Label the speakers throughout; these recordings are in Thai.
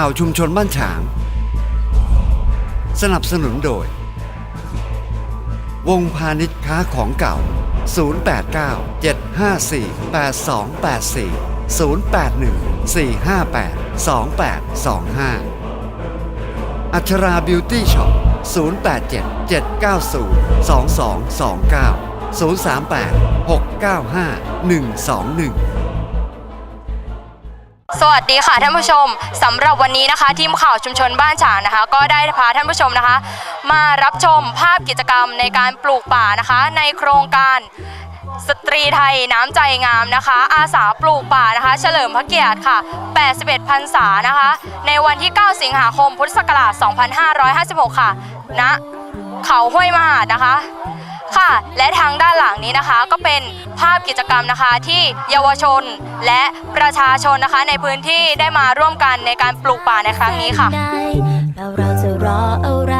Speaker 1: ข่าวชุมชนบ้านฉาง สนับสนุนโดย วงพาณิชย์ค้าของเก่า 089 754 8284 081 458 2825 อัชราบิวตี้ช็อป 087 790 2229 038 695 121
Speaker 2: สวัสดีค่ะท่านผู้ชมสำหรับวันนี้นะคะทีมข่าวชุมชนบ้านฉางนะคะ ก็ได้พาท่านผู้ชมนะคะ มารับชมภาพกิจกรรมในการปลูกป่านะคะ ในโครงการสตรีไทยน้ำใจงามนะคะ อาสาปลูกป่านะคะ เฉลิมพระเกียรติค่ะ 81พรรษานะคะ ในวันที่ 9 สิงหาคมพุทธศักราช 2556 ค่ะณเขาห้วยมหาดนะคะ ค่ะ และทางด้านหลังนี้นะคะก็เป็นภาพกิจกรรมนะคะที่เยาวชนและประชาชนนะคะในพื้นที่ได้มาร่วมกันในการปลูกป่าในครั้งนี้ค่ะ
Speaker 3: ได้แล้วเราจะรออะไร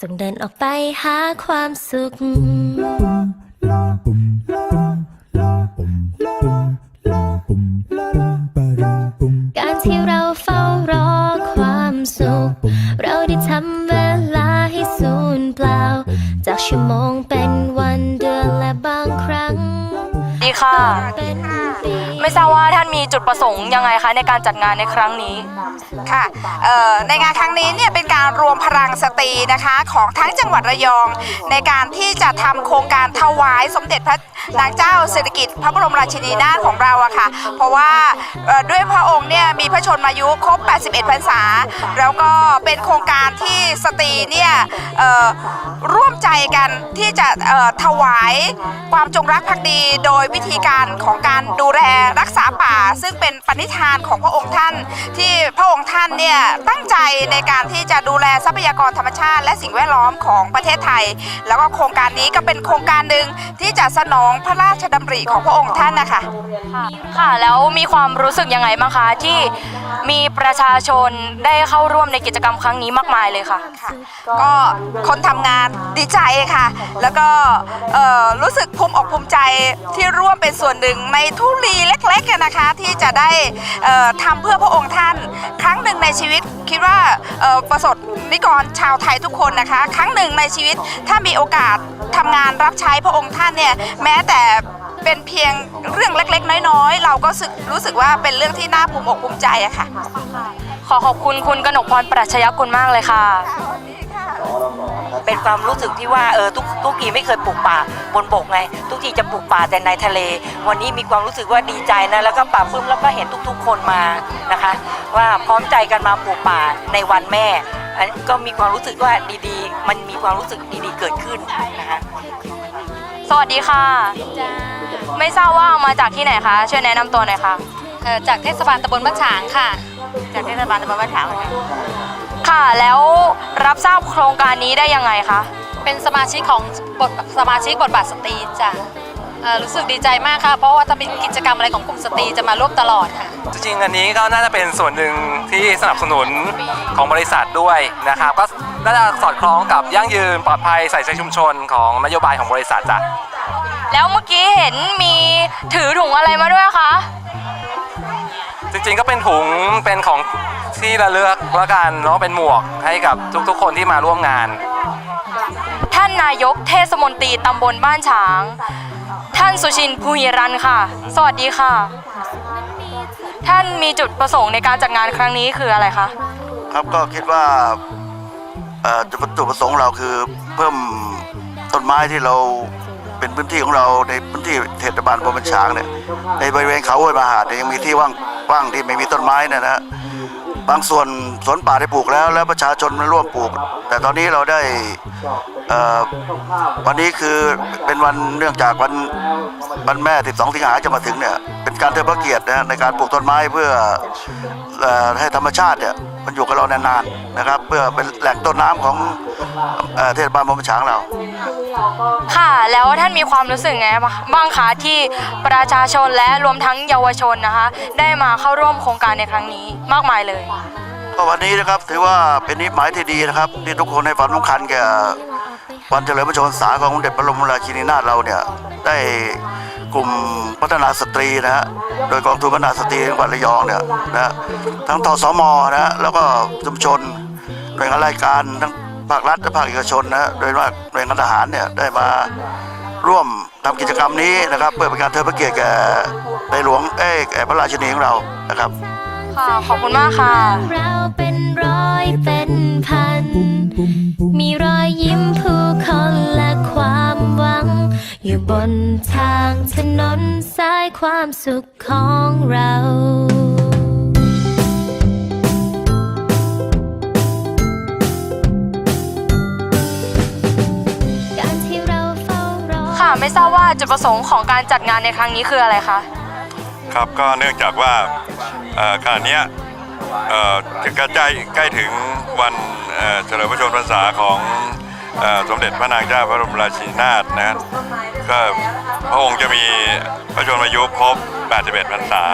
Speaker 3: จงเดินออกไปหาความสุข จุดป
Speaker 2: ระสงค์ยังไงคะในการจัดงานในครั้งนี้
Speaker 4: ค่ะในงานครั้งนี้เนี่ยเป็นการรวมพลังสตรีนะคะของทั้งจังหวัดระยอง ในการที่จะทำโครงการถวายสมเด็จพระ นางเจ้าสิริกิติ์พระบรมราชินีนาถของเราอะค่ะ เพราะว่าเอ่อด้วยพระองค์เนี่ยมีพระชนมายุครบ 81 พรรษา แล้วก็เป็นโครงการที่สตรีเนี่ยเอ่อร่วมใจกันที่จะเอ่อถวายความจงรักภักดีโดยวิธีการของการดูแลรักษาป่า ซึ่งเป็นปณิธานของพระองค์ท่าน ที่พระองค์ท่านเนี่ยตั้งใจในการที่จะดูแลทรัพยากรธรรมชาติ และสิ่งแวดล้อมของประเทศไทย แล้วก็โครงการนี้ก็เป็นโครงการหนึ่งที่จะสนองพระราชดำริของพระองค์ท่านนะคะ
Speaker 2: ค่ะแล้วมีความรู้สึกยังไงบ้างคะที่มีประชาชนได้เข้าร่วมในกิจกรรมครั้งนี้มากมายเลยค่ะ
Speaker 4: ค่ะ ก็คนทำงานดีใจค่ะ แล้วก็เอ่อรู้สึกภูมิอกภูมิใจที่ร่วมเป็นส่วนหนึ่งในทุลีเล็กๆอะนะคะที่จะได้เอ่อทำเพื่อพระองค์ท่าน ครั้งหนึ่งในชีวิตคิดว่าเอ่อประสบนิกรชาวไทยทุกคนนะคะ ครั้งหนึ่งในชีวิตถ้ามีโอกาสทำงานรับใช้พระองค์ท่านเนี่ยแม้แต่เป็นเพียงเรื่องเล็กๆ น้อยๆ เราก็สึกรู้สึกว่าเป็นเรื่องที่น่าภูมิอกภูมิใจอะค่ะ
Speaker 2: ขอขอบคุณคุณกนกพรปรัชญาคุณมากเลยค่ะ
Speaker 5: เป็นความรู้สึกที่ว่าเออทุกทุกทีไม่เคยปลูกป่าบนบกไง ทุกทีจะปลูกป่าแต่ในทะเล วันนี้มีความรู้สึกว่าดีใจนะแล้วก็ปลาบปลื้มแล้วก็เห็นทุกๆ คนมานะคะ ว่าพร้อมใจกันมาปลูกป่าในวันแม่อันก็มีความรู้สึกว่าดีๆ มันมีความรู้สึกดีๆ เกิดขึ้นนะคะ
Speaker 2: สวัสดีค่ะไม่ทราบว่ามาจากที่ไหนคะช่วยแนะนำตัวหน่อยค่ะ
Speaker 6: เอ่อจากเทศบาลตำบลบ้านฉางค่ะ
Speaker 4: จากเทศบาลตำบลบ้านฉางค่ะ
Speaker 2: ค่ะ แล้วรับทราบโครงการนี้ได้ยังไงคะ
Speaker 6: เป็นสมาชิกของบทสมาชิกบทบาทสตรีจ้ะเอ่อรู้สึกดีใจมากค่ะ เพราะว่าจะมีกิจกรรมอะไรของกลุ่มสตรีจะมาร่วมตลอดค่ะ
Speaker 7: จริงๆอันนี้ก็น่าจะเป็นส่วนหนึ่งที่สนับสนุนของบริษัทด้วยนะครับ ก็ น่าจะสอดคล้องกับยั่งยืนปลอดภัยใส่ใจชุมชนของนโยบายของบริษัทจ้ะ
Speaker 2: แล้วเมื่อกี้เห็นมีถือถุงอะไรมาด้วยคะ
Speaker 7: จริงๆก็เป็นถุงเป็นของที่ระเลือกแล้วกันเนาะเป็นหมวกให้กับทุกๆ คนที่มาร่วมงาน
Speaker 2: ท่านนายกเทศมนตรีตำบลบ้านฉาง ท่านสุชินภูหิรันค่ะ สวัสดีค่ะ ท่านมีจุดประสงค์ในการจัดงานครั้งนี้คืออะไรคะ
Speaker 8: ครับก็คิดว่าเอ่อ จุดจุประสงค์เราคือเพิ่มต้นไม้ที่เราเป็นพื้นที่ของเราในพื้นที่เทศบาลบนบัญชางเนี่ยในบริเวณเขาห้วยมหาดเนี่ยยังมีที่ว่างว่างที่ไม่มีต้นไม้เนยนะฮะบางส่วนสวนป่าได้ปลูกแล้ว แล้วประชาชนมาร่วมปลูก แต่ตอนนี้เราได้อ่อวันนี้คือเป็นวันเนื่องจากวันวันแม่ 12 สิงหาจะมาถึงเนี่ยเป็นการเทิดพระเกียรตินะในการปลูกต้นไม้เพื่ออให้ธรรมชาติเนี่ย มันอยู่กับเรานานๆนะครับ เพื่อเป็นแหล่งต้นน้ำของเอ่อเทศบาลบางประช้างเรา
Speaker 2: ค่ะ แล้วท่านมีความรู้สึกไงบ้างคะที่ประชาชนและรวมทั้งเยาวชนนะคะ ได้มาเข้าร่วมโครงการในครั้งนี้มากมายเลย
Speaker 8: ก็วันนี้นะครับถือว่าเป็นนิมิตหมายที่ดีนะครับที่ทุกคนให้ความสำคัญแก่วันเฉลิมพระชนมพรรษาของสมเด็จพระบรมราชินีนาถเราเนี่ยได้ กลุ่มพัฒนาสตรีนะฮะโดยกองทุนพัฒนาสตรีจังหวัดระยองเนี่ยนะฮะทั้งทสมนะฮะแล้วก็ชุมชนหน่วยงานราชการทั้งภาครัฐและภาคเอกชนนะฮะโดยว่าหน่วยงานทหารเนี่ยได้มาร่วมทำกิจกรรมนี้นะครับเพื่อเป็นการเทิดพระเกียรติแก่ในหลวงเอ้ยแก่พระราชินีของเรานะครับ
Speaker 2: ค่ะ ขอบคุณมากค่ะ
Speaker 3: บนทางถนนสายความสุขของเราการที่เราเฝ้ารอ
Speaker 2: ค่ะ ไม่ทราบว่าจุดประสงค์ของการจัดงานในครั้งนี้คืออะไรคะ
Speaker 9: ครับก็เนื่องจากว่าเอ่อขณะเนี้ยเอ่อถึงใกล้ใกล้ถึงวันเอ่อเฉลิมพระชนมพรรษาของเอ่อ สมเด็จพระนางเจ้าพระบรมราชินีนาถนะก็พระองค์จะมีพระชนมายุครบ 81 พรรษา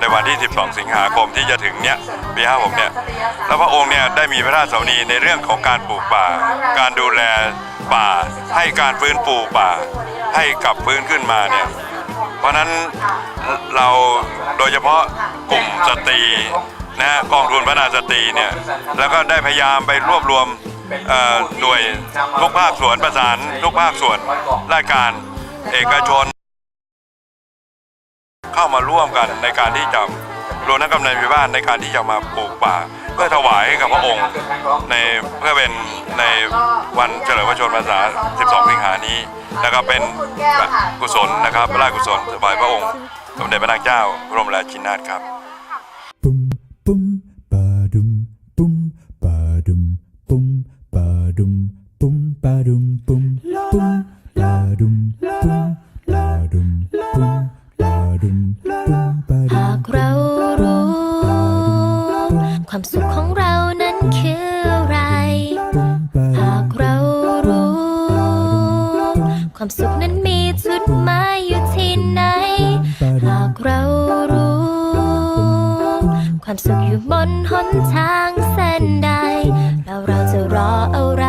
Speaker 9: ในวันที่ 12 สิงหาคมที่จะถึงเนี้ยปี 56 เนี่ย แล้วพระองค์เนี่ยได้มีพระราชสวนีในเรื่องของการปลูกป่า การดูแลป่า ให้การฟื้นฟูป่า ให้กลับฟื้นขึ้นมาเนี่ย เพราะนั้นเราโดยเฉพาะกลุ่มสตรีนะฮะกองทุนพัฒนาสตรีเนี่ย แล้วก็ได้พยายามไปรวบรวม เอ่อหน่วยทุกภาคส่วนประสานทุกภาคส่วนราชการเอกชน เข้ามาร่วมกันในการที่จะรวมทั้งกำนันหมู่บ้านในการที่จะมาปลูกป่า เพื่อถวายให้กับพระองค์ ในเพื่อเป็นในวันเฉลิมพระชนมพรรษา 12 สิงหานี้นะครับเป็นกุศลนะครับพระราชกุศลถวายพระองค์สมเด็จพระนางเจ้าพระบรมราชินีนาถครับ
Speaker 10: boom, ba dum, boom, boom, ba dum, boom, ba dum, boom, ba dum, boom, ba
Speaker 3: หาก
Speaker 10: dum.
Speaker 3: เรารู้ ความสุขของเรานั้นคืออะไร
Speaker 10: Boom, ba
Speaker 3: หาก
Speaker 10: dum,
Speaker 3: เรารู้ ความสุขนั้นมีจุดหมายอยู่ที่ไหน
Speaker 10: ba
Speaker 3: หา
Speaker 10: dum,
Speaker 3: กเรารู้ ความสุขอยู่บนหนทางเส้นใดแล้วเราจะรออะไร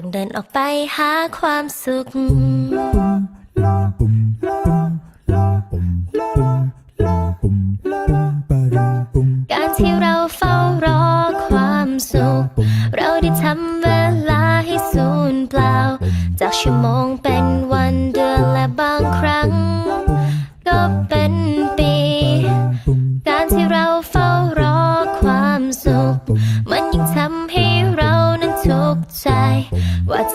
Speaker 3: จงเดินออกไปหาความสุข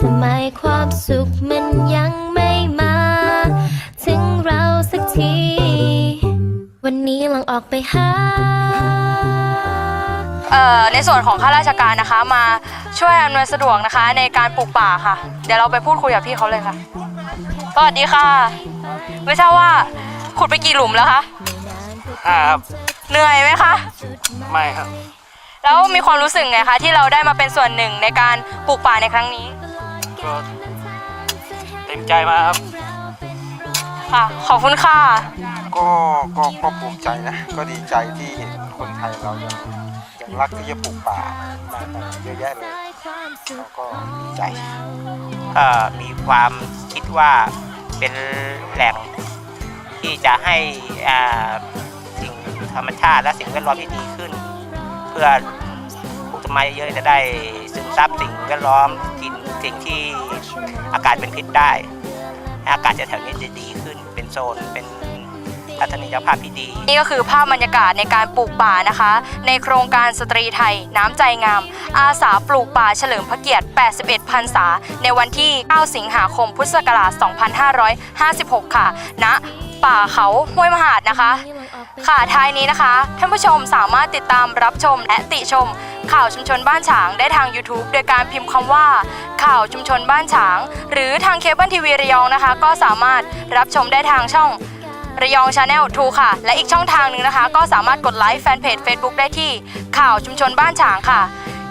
Speaker 3: ทำไมความสุขมันยังไม่มา ถึงเราสักที วันนี้ลองออกไปหา
Speaker 2: เอ่อในส่วนของข้าราชการนะคะ มาช่วยอำนวยสะดวกนะคะ ในการปลูกป่าค่ะ เดี๋ยวเราไปพูดคุยกับพี่เขาเลยค่ะสวัสดีค่ะ ไม่ทราบว่าขุดไปกี่หลุมแล้วคะ
Speaker 11: ครับ
Speaker 2: เหนื่อยไหมคะ
Speaker 11: ไม่ครับ
Speaker 2: แล้วมีความรู้สึกไงคะที่เราได้มาเป็นส่วนหนึ่งในการปลูกป่าในครั้งนี้
Speaker 11: ก็เต็มใจมาครับ
Speaker 2: ค่ะ ขอบคุณค่ะ
Speaker 12: ก็ก็ก็ภูมิใจนะ ก็ดีใจที่เห็นคนไทยเรายังยังรักที่จะปลูกป่ามากันเยอะแยะเลยแล้วก็ดีใจ
Speaker 11: ก็มีความคิดว่าเป็นแหล่งที่จะให้อ่าสิ่งธรรมชาติและสิ่งแวดล้อมที่ดีขึ้น เพื่อปลูกต้นไม้เยอะจะได้ซึมซับสิ่งแวดล้อมกิน สิ่งที่อากาศเป็นพิษได้ให้อากาศจะแถวนี้จะดีขึ้น เป็นโซน เป็นทัศนียภาพที่ดี
Speaker 2: นี่ก็คือภาพบรรยากาศในการปลูกป่านะคะ ในโครงการสตรีไทย น้ำใจงาม อาสาปลูกป่าเฉลิมพระเกียรติ 81 พรรษา ในวันที่ 9 สิงหาคม พุทธศักราช 2556 ค่ะณ ป่าเขาห้วยมหาดนะคะ ค่ะท้ายนี้นะคะ ท่านผู้ชมสามารถติดตามรับชมและติชม ข่าวชุมชนบ้านฉางได้ทาง YouTube โดยการพิมพ์คำว่า ข่าวชุมชนบ้านฉาง หรือทางเคเบิลทีวีระยองนะคะ ก็สามารถรับชมได้ทางช่องระยองชาแนล2ค่ะ และอีกช่องทางหนึ่งนะคะ ก็สามารถกดไลค์แฟนเพจ Facebook ได้ที่ข่าวชุมชนบ้านฉางค่ะ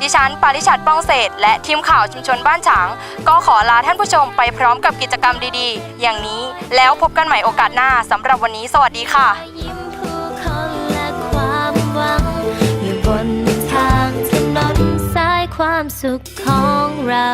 Speaker 2: ดิฉันปาริชัดป้องเศษ และทีมข่าวชุมชนบ้านฉาง ก็ขอลาท่านผู้ชมไปพร้อมกับกิจกรรมดีๆ อย่างนี้แล้วพบกันใหม่โอกาสหน้าสำหรับวันนี้สวัสดีค่ะ
Speaker 3: ยิ้มผู้คนและความหวัง อยู่บนทางถนนสายความสุขของเรา